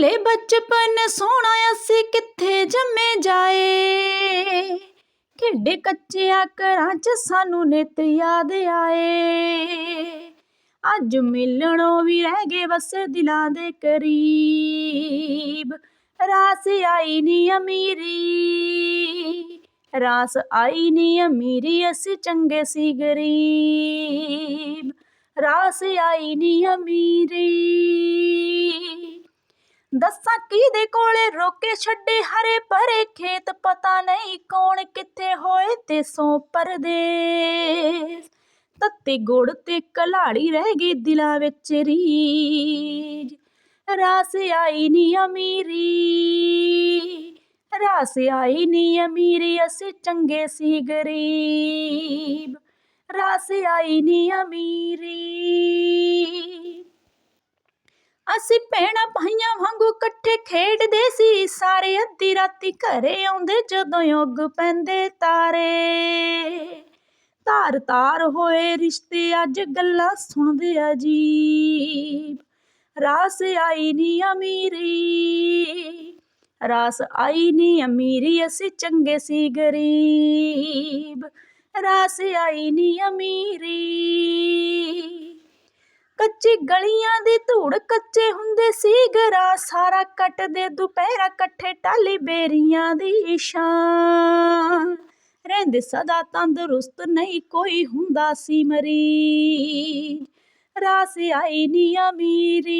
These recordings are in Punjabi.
ਮਿਲੇ ਬਚਪਨ ਸੋਹਣਾ ਅਸੀਂ ਕਿੱਥੇ ਜੰਮੇ ਜਾਏ? ਖੇਡੇ ਕੱਚਿਆਂ ਘਰਾਂ 'ਚ ਸਾਨੂੰ ਨਿਤ ਯਾਦ ਆਏ। ਅੱਜ ਮਿਲਣੋਂ ਵੀ ਰਹਿ ਗਏ ਬਸ ਦਿਲਾਂ ਦੇ ਕਰੀਬ। ਰਾਸ ਆਈ ਨੀ ਅਮੀਰੀ। ਰਾਸ ਆਈ ਨੀ ਅਮੀਰੀ, ਅਸੀਂ ਚੰਗੇ ਸੀ ਗਰੀਬ। ਰਾਸ ਆਈ ਨੀ ਅਮੀਰੀ। ਦੱਸਾਂ ਕਿਹਦੇ ਕੋਲੇ ਰੋਕੇ ਛੱਡੇ ਹਰੇ ਭਰੇ ਖੇਤ, ਪਤਾ ਨਹੀਂ ਕੌਣ ਕਿੱਥੇ ਹੋਏ ਤੇ ਸੋ ਪਰਦੇਸ। ਤੱਤੇ ਗੁੜ ਤੇ ਕਲਾੜੀ ਰਹਿ ਗਈ ਦਿਲਾਂ ਵਿੱਚ ਰੀਝ। ਰਾਸ ਆਈ ਨੀ ਅਮੀਰੀ, ਰਾਸ ਆਈ ਨੀ ਅਮੀਰੀ, ਅਸੀਂ ਚੰਗੇ ਸੀ ਗਰੀਬ। ਰਾਸ ਆਈ ਨੀ ਅਮੀਰੀ। ਅਸੀਂ ਭੈਣਾਂ ਭਾਈਆਂ ਵਾਂਗੂ ਇਕੱਠੇ ਖੇਡਦੇ ਸੀ। ਸਾਰੇ ਅੱਧੀ ਰਾਤੀ ਘਰੇ ਆਉਂਦੇ, ਜਦੋਂ ਉੱਗ ਪੈਂਦੇ ਤਾਰੇ। ਤਾਰ ਤਾਰ ਹੋਏ ਰਿਸ਼ਤੇ, ਅੱਜ ਗੱਲਾਂ ਸੁਣਦੇ ਅਜੀਬ ਰਾਸ ਆਈ ਨੀ ਅਮੀਰੀ। ਰਾਸ ਆਈ ਨੀ ਅਮੀਰੀ, ਅਸੀਂ ਚੰਗੇ ਸੀ ਗਰੀਬ। ਰਾਸ ਆਈ ਨੀ ਅਮੀਰੀ। ਕੱਚੀ ਗਲੀਆਂ ਦੀ ਧੂੜ ਕੱਚੇ ਹੁੰਦੇ ਸੀ। ਗਰਾ ਸਾਰਾ ਕੱਟਦੇ, ਦੁਪਹਿਰਾ ਇਕੱਠੇ ਟਾਲੀ ਬੇਰੀਆਂ ਦੀ ਸ਼ਾਨ ਰਹਿੰਦੇ ਸਦਾ ਤੰਦਰੁਸਤ ਨਹੀਂ ਕੋਈ ਹੁੰਦਾ ਸੀ ਮਰੀ ਰਾਸ ਆਈ ਨੀ ਅਮੀਰੀ।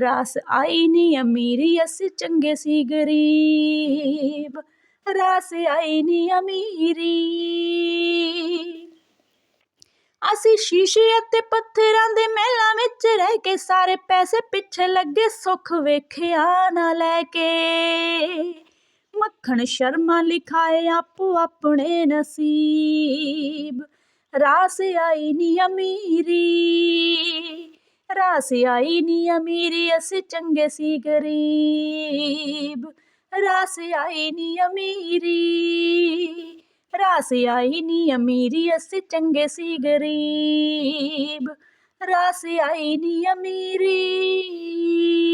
ਰਾਸ ਆਈ ਨੀ ਅਮੀਰੀ, ਅਸੀਂ ਚੰਗੇ ਸੀ ਗਰੀਬ। ਰਾਸ ਆਈ ਨੀ ਅਮੀਰੀ। ਅਸੀਂ ਸ਼ੀਸ਼ੇ ਅਤੇ ਪੱਥਰਾਂ ਦੇ ਮਹਿਲਾਂ ਵਿੱਚ ਰਹਿ ਕੇ ਸਾਰੇ ਪੈਸੇ ਪਿੱਛੇ ਲੱਗੇ ਸੁੱਖ ਵੇਖਿਆ ਨਾ ਲੈ ਕੇ। ਮੱਖਣ ਸ਼ਰਮਾ ਲਿਖਾਏ ਆਪੋ ਆਪਣੇ ਨਸੀਬ। ਰਾਸ ਆਈ ਨੀ ਅਮੀਰੀ, ਰਾਸ ਆਈ ਨੀ ਅਮੀਰੀ, ਅਸੀਂ ਚੰਗੇ ਸੀ ਗਰੀਬ। ਰਾਸ ਆਈ ਨੀ ਅਮੀਰੀ ਰਾਸ ਆਈ ਨੀ ਅਮੀਰੀ ਅਸੀਂ ਚੰਗੇ ਸੀ ਗਰੀਬ। ਰਾਸ ਆਈ ਨੀ ਅਮੀਰੀ।